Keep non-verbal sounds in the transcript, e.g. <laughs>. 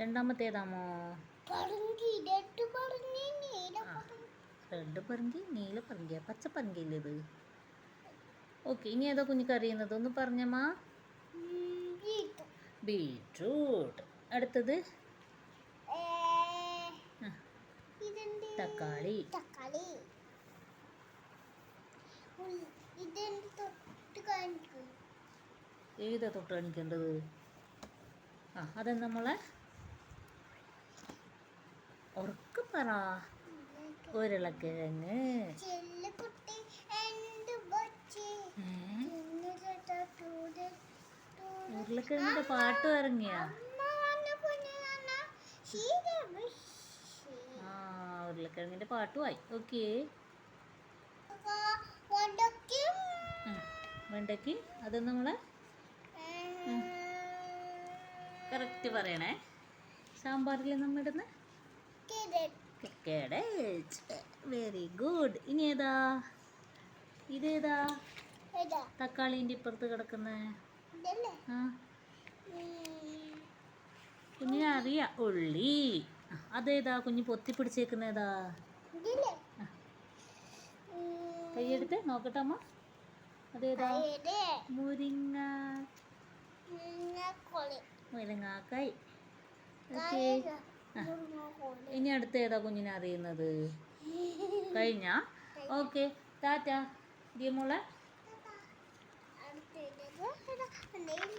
രണ്ടാമത്തേതാമോ? Red പറങ്കി നീല പറങ്കിയാ പച്ച പറങ്കിയില്ലേ ഇത്? ഓക്കെ ഇനി ഏതാ കുഞ്ഞിക്ക് അറിയുന്നത്? ഒന്ന് പറഞ്ഞമ്മ ബീട്രൂട്ട് അടുത്തത്? തക്കാളി. തക്കാളി. ഏതാ തൊട്ട് കാണിക്കേണ്ടത്? ആ അത് നമ്മളെ ഉറക്കെ പറ ഉരുളക്കിഴങ്ങ്. ഉരുളക്കിഴങ്ങിന്റെ പാട്ട് ഇറങ്ങിയാ? ആ ഉരുളക്കിഴങ്ങിന്റെ പാട്ടുമായി. ഓക്കെ. വെണ്ടയ്ക്ക്. അത് നമ്മളെ കറക്റ്റ് പറയണേ. സാമ്പാറിൽ നമ്മൾ ഇടുന്ന വെരി ഗുഡ് ഇനി ഏതാ? ഇതേതാ? തക്കാളീന്റെ ഇപ്പുറത്ത് കിടക്കുന്ന. കുഞ്ഞിനെ അറിയാം. ഉള്ളി അതേതാ? കുഞ്ഞ് പൊത്തി പിടിച്ചേക്കുന്നേതാ. കൈയെടുത്ത് നോക്കട്ടെ അമ്മ. അതേതാ? മുരിങ്ങ. മുരിങ്ങാക്കായി. ഇനി അടുത്ത ഏതാ കുഞ്ഞിനെ അറിയുന്നത്? <laughs> കഴിഞ്ഞ? ഓക്കെ. ടാറ്റ. ദിയ മോളെ. neighbor.